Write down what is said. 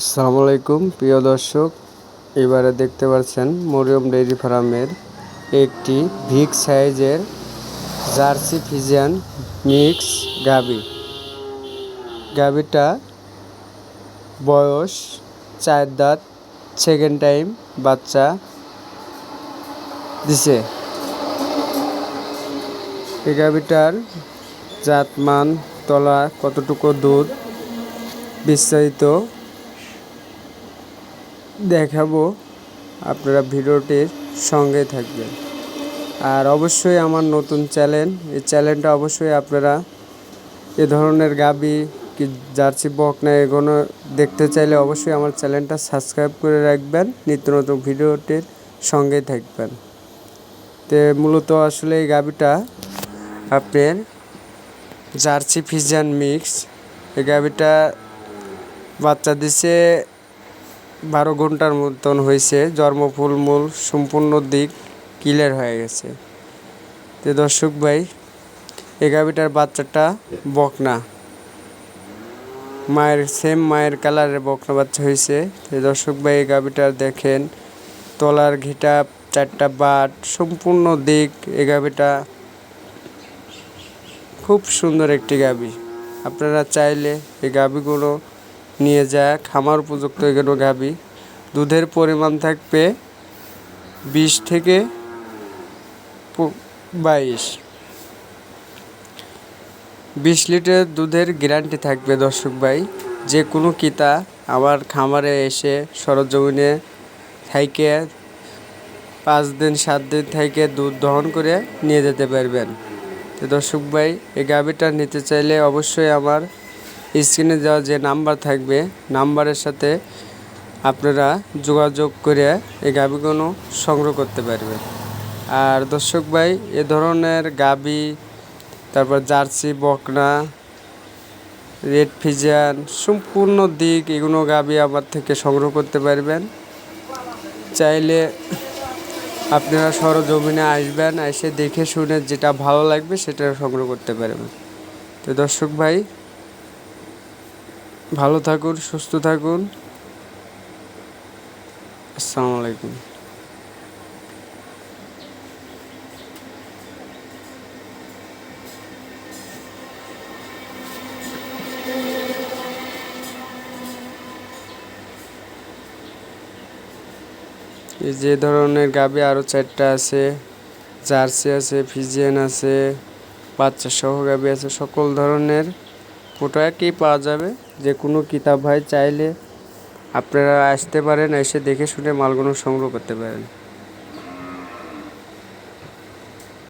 আসসালামু আলাইকুম, প্রিয় দর্শক। এবারে দেখতে পাচ্ছেন মরিয়ম ডেইরি ফার্মের একটি বিগ সাইজের জার্সি ফিজিয়ান মিক্স গাবি। গাবিটা বয়স চার দাঁত সেকেন্ড টাইম বাচ্চা দিছে। এই গাবিটার জাতমান, তলা কতটুকু দুধ বিস্তারিত দেখাবো আপনারা ভিডিওটির সঙ্গে থাকবেন। আর অবশ্যই আমার নতুন চ্যানেল, এই চ্যানেলটা অবশ্যই আপনারা এ ধরনের গাবি কি জার্সি বক না এগুলো দেখতে চাইলে অবশ্যই আমার চ্যানেলটা সাবস্ক্রাইব করে রাখবেন, নিত্য নতুন ভিডিওটির সঙ্গে থাকবেন। তো মূলত আসলে এই গাবিটা আপনার জার্সি ফিজান মিক্স, এই গাবিটা বাচ্চা দিছে বারো ঘণ্টার মতন হয়েছে, জন্মফুল মূল সম্পূর্ণ দিক ক্লিয়ার হয়ে গেছে। তো দর্শক ভাই, এই গাভিটার বাচ্চাটা বকনা। মায়ের সেম মায়ের কালারের বকনা বাচ্চা হয়েছে। তো দর্শক ভাই, এই গাভিটার দেখেন, তলার ঘিটা, চারটা বাট, সম্পূর্ণ দিক এই গাভিটা খুব সুন্দর একটি গাভি। আপনারা চাইলে এই গাভিগুলো নিয়ে যায়, খামার উপযুক্ত এগুলো গাভি দুধের পরিমাণ থাকবে বিশ থেকে বাইশ। বিশ লিটার দুধের গ্যারান্টি থাকবে দর্শক ভাই। যে কোনো কিতা আমার খামারে এসে সরজমিনে থাইকে পাঁচ দিন, সাত দিন থেকে দুধ দহন করে নিয়ে যেতে পারবেন। তো দর্শক ভাই এই গাভিটা নিতে চাইলে অবশ্যই আমার স্ক্রিনে দেওয়া যে নাম্বার থাকবে, নাম্বারের সাথে আপনারা যোগাযোগ করে এই গাভিগুলো সংগ্রহ করতে পারবেন। আর দর্শক ভাই, এ ধরনের গাবি, তারপর জার্সি, বকনা, রেড ফিজিয়ান, সম্পূর্ণ দিক এগুলো গাবি আমার থেকে সংগ্রহ করতে পারবেন। চাইলে আপনারা সরজমিনে আসবেন, এসে দেখে শুনে যেটা ভালো লাগবে সেটা সংগ্রহ করতে পারবেন। তো দর্শক ভাই ভালো থাকুন, সুস্থ থাকুন। আসসালামু আলাইকুম। যে ধরনের গাবি আরও চারটা আছে, জার্সি আছে, ফিজিয়ান আছে, বাচ্চা সহ গাবি আছে, সকল ধরনের। একই পাওয়া যাবে। যে কোনো কিতাব ভাই চাইলে আপনারা আসতে পারেন, এসে দেখে শুনে মালগুলো সংগ্রহ করতে পারেন।